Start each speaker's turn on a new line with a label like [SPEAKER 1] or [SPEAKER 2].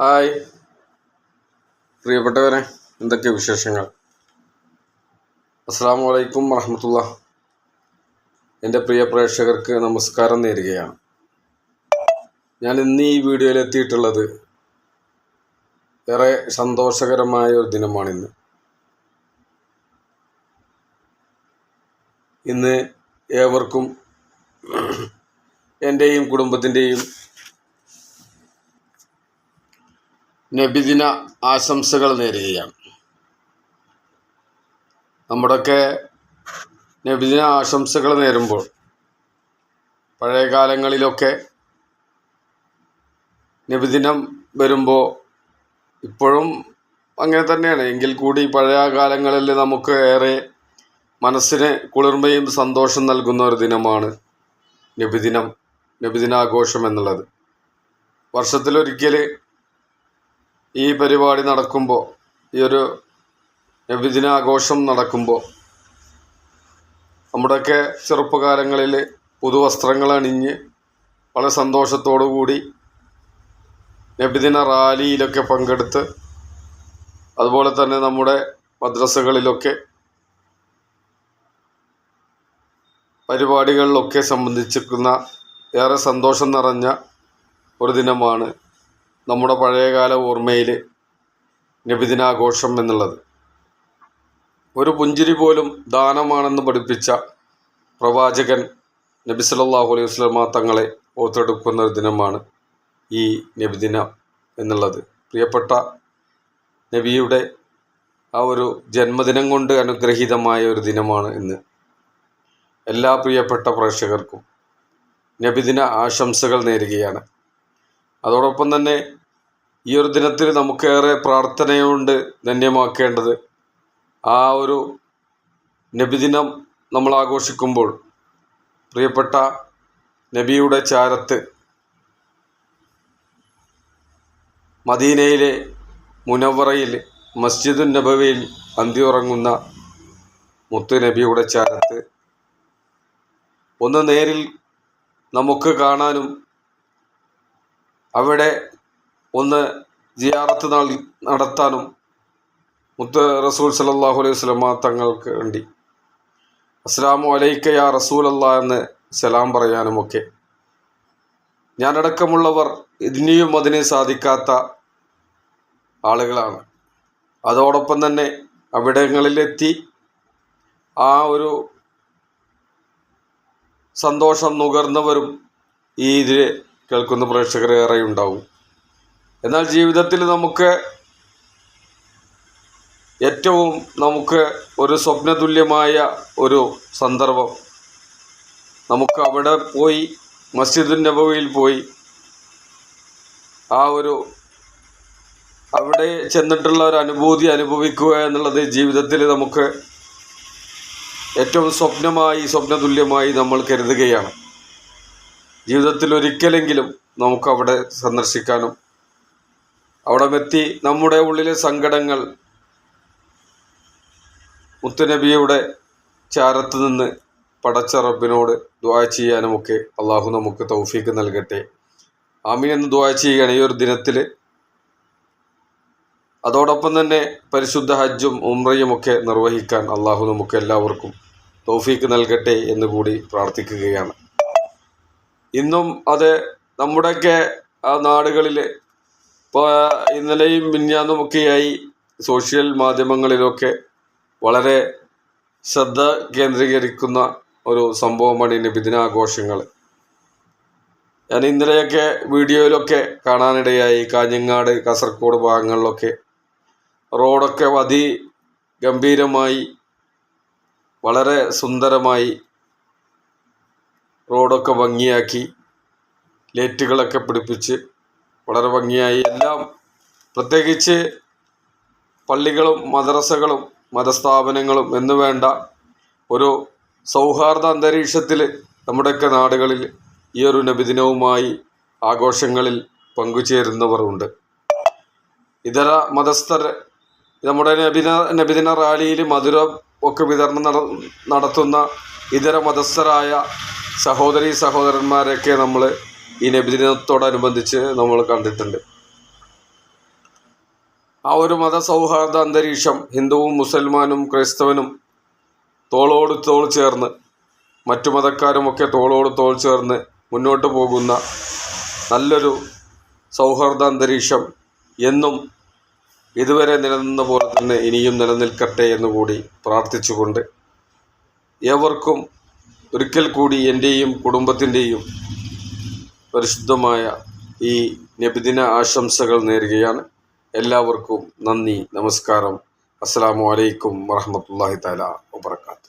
[SPEAKER 1] Hi. പ്രിയപ്പെട്ടവരെ എന്തൊക്കെ വിശേഷങ്ങൾ? അസ്സാം വലൈക്കും വറഹമത്തുള്ള. എന്റെ പ്രിയ പ്രേക്ഷകർക്ക് നമസ്കാരം നേരുകയാണ്. ഞാൻ ഇന്ന് ഈ വീഡിയോയിൽ എത്തിയിട്ടുള്ളത് ഏറെ സന്തോഷകരമായ ഒരു ദിനമാണിന്ന് ഇന്ന് ഏവർക്കും എന്റെയും കുടുംബത്തിന്റെയും നബിദിന ആശംസകൾ നേരുകയാണ്. നമ്മുടെയൊക്കെ നബിദിന ആശംസകൾ നേരുമ്പോൾ പഴയ കാലങ്ങളിലൊക്കെ നബിദിനം വരുമ്പോൾ ഇപ്പോഴും അങ്ങനെ തന്നെയാണ്. എങ്കിൽ കൂടി പഴയ കാലങ്ങളിൽ നമുക്ക് ഏറെ മനസ്സിന് കുളിർമയും സന്തോഷം നൽകുന്ന ഒരു ദിനമാണ് നബിദിനം നബിദിനാഘോഷം എന്നുള്ളത്. വർഷത്തിലൊരിക്കൽ ഈ പരിപാടി നടക്കുമ്പോൾ ഈ ഒരു നബിദിനാഘോഷം നടക്കുമ്പോൾ നമ്മുടെയൊക്കെ ചെറുപ്പകാലങ്ങളിൽ പുതുവസ്ത്രങ്ങൾ അണിഞ്ഞ് വളരെ സന്തോഷത്തോടു കൂടി നബിദിന റാലിയിലൊക്കെ പങ്കെടുത്ത് അതുപോലെ തന്നെ നമ്മുടെ മദ്രസകളിലൊക്കെ പരിപാടികളിലൊക്കെ സംബന്ധിച്ചിരിക്കുന്ന ഏറെ സന്തോഷം നിറഞ്ഞ ഒരു ദിനമാണ് നമ്മുടെ പഴയകാല ഓർമ്മയിൽ നബിദിനാഘോഷം എന്നുള്ളത്. ഒരു പുഞ്ചിരി പോലും ദാനമാണെന്ന് പഠിപ്പിച്ച പ്രവാചകൻ നബി സല്ലല്ലാഹു അലൈഹി വസല്ലമ തങ്ങളെ ഓർത്തെടുക്കുന്ന ഒരു ദിനമാണ് ഈ നബിദിനം എന്നുള്ളത്. പ്രിയപ്പെട്ട നബിയുടെ ആ ഒരു ജന്മദിനം കൊണ്ട് അനുഗ്രഹീതമായ ഒരു ദിനമാണ് ഇന്ന്. എല്ലാ പ്രിയപ്പെട്ട പ്രേക്ഷകർക്കും നബിദിന ആശംസകൾ നേരുകയാണ്. അതോടൊപ്പം തന്നെ ഈ ഒരു ദിനത്തിൽ നമുക്കേറെ പ്രാർത്ഥനയുണ്ട് ധന്യമാക്കേണ്ടത്. ആ ഒരു നബിദിനം നമ്മൾ ആഘോഷിക്കുമ്പോൾ പ്രിയപ്പെട്ട നബിയുടെ ചാരത്ത് മദീനയിലെ മുനവറയിൽ മസ്ജിദുൻ നബവിയിൽ അന്തിയുറങ്ങുന്ന മുത്തു നബിയുടെ ചാരത്ത് ഒന്ന് നേരിൽ നമുക്ക് കാണാനും അവിടെ ഒന്ന് ജിയാറത്ത് നടത്താനും മുത്ത് റസൂൽ സലല്ലാഹു അലൈഹി സ്വലമ തങ്ങൾക്ക് വേണ്ടി. അസ്സലാമു അലൈക്ക യാ അല്ലാ എന്ന് സലാം പറയാനുമൊക്കെ. ഞാനടക്കമുള്ളവർ ഇനിയും അതിന് സാധിക്കാത്ത ആളുകളാണ്. അതോടൊപ്പം തന്നെ അവിടങ്ങളിലെത്തി ആ ഒരു സന്തോഷം നുകർന്നവരും ഈ ഇതിൽ കേൾക്കുന്ന പ്രേക്ഷകരേറെ ഉണ്ടാവും എന്നാൽ ജീവിതത്തിൽ നമുക്ക് ഏറ്റവും നമുക്ക് ഒരു സ്വപ്നതുല്യമായ ഒരു സന്ദർഭം. നമുക്ക് അവിടെ പോയി മസ്ജിദുൻ നബവിയിൽ പോയി ആ ഒരു അവിടെ ചെന്നിട്ടുള്ള ഒരു അനുഭൂതി അനുഭവിക്കുക എന്നുള്ളത് ജീവിതത്തിൽ നമുക്ക് ഏറ്റവും സ്വപ്നമായി സ്വപ്നതുല്യമായി നമ്മൾ കരുതുകയാണ്. ജീവിതത്തിൽ ഒരിക്കലെങ്കിലും നമുക്കവിടെ സന്ദർശിക്കാനും അവിടെ എത്തി നമ്മുടെ ഉള്ളിലെ സങ്കടങ്ങൾ മുത്തുനബിയുടെ ചാരത്ത് നിന്ന് പടച്ച റബ്ബിനോട് ദ്വാ ചെയ്യാനുമൊക്കെ അള്ളാഹു നമുക്ക് തൗഫീക്ക് നൽകട്ടെ. ആമീൻ എന്ന് ദ്വാ ചെയ്യുകയാണ് ഈ ഒരു ദിനത്തിൽ അതോടൊപ്പം തന്നെ പരിശുദ്ധ ഹജ്ജും ഉംറയും ഒക്കെ നിർവഹിക്കാൻ അള്ളാഹു നമുക്ക് എല്ലാവർക്കും തൗഫീക്ക് നൽകട്ടെ എന്ന് കൂടി പ്രാർത്ഥിക്കുകയാണ്. ഇന്നും അത് നമ്മുടെയൊക്കെ ആ നാടുകളിൽ ഇപ്പോൾ ഇന്നലെയും മിഞ്ഞാന്നുമൊക്കെയായി സോഷ്യൽ മാധ്യമങ്ങളിലൊക്കെ വളരെ ശ്രദ്ധ കേന്ദ്രീകരിക്കുന്ന ഒരു സംഭവമാണ് ഈ നബിദിനാഘോഷങ്ങൾ ഞാൻ ഇന്നലെയൊക്കെ വീഡിയോയിലൊക്കെ കാണാനിടയായി. കാഞ്ഞങ്ങാട് കാസർഗോഡ് ഭാഗങ്ങളിലൊക്കെ. റോഡൊക്കെ അതി ഗംഭീരമായി വളരെ സുന്ദരമായി റോഡൊക്കെ ഭംഗിയാക്കി ലൈറ്റുകളൊക്കെ പിടിപ്പിച്ച് വളരെ ഭംഗിയായി. എല്ലാം പ്രത്യേകിച്ച് പള്ളികളും മദ്രസകളും മതസ്ഥാപനങ്ങളും എന്ന് വേണ്ട ഒരു സൗഹാർദ്ദ അന്തരീക്ഷത്തിൽ നമ്മുടെയൊക്കെ നാടുകളിൽ ഈ ഒരു നബിദിനവുമായി ആഘോഷങ്ങളിൽ പങ്കുചേരുന്നവരുണ്ട്. ഇതര മതസ്ഥർ നമ്മുടെ നബിന നബിദിന റാലിയിൽ മധുരം ഒക്കെ വിതരണം നട നടത്തുന്ന ഇതര മതസ്ഥരായ സഹോദരി സഹോദരന്മാരെയൊക്കെ നമ്മൾ ഈ നബിദിനത്തോടനുബന്ധിച്ച് നമ്മൾ കണ്ടിട്ടുണ്ട്. ആ ഒരു മതസൗഹാർദ്ദ അന്തരീക്ഷം ഹിന്ദുവും മുസൽമാനും ക്രൈസ്തവനും തോളോട് തോൾ ചേർന്ന് മറ്റു മതക്കാരുമൊക്കെ തോളോട് തോൾ ചേർന്ന് മുന്നോട്ട് പോകുന്ന നല്ലൊരു സൗഹാർദ്ദ അന്തരീക്ഷം എന്നും ഇതുവരെ നിലനിന്ന പോലെ തന്നെ ഇനിയും നിലനിൽക്കട്ടെ എന്നുകൂടി പ്രാർത്ഥിച്ചുകൊണ്ട് ഏവർക്കും ഒരിക്കൽ കൂടി എന്റെയും കുടുംബത്തിന്റെയും പരിശുദ്ധമായ ഈ നബിദിന ആശംസകൾ നേരുകയാണ്. എല്ലാവർക്കും നന്ദി നമസ്കാരം. അസ്സാം വലൈക്കും വറഹമത്തല്ലാഹി താല വാബർക്കാത്തു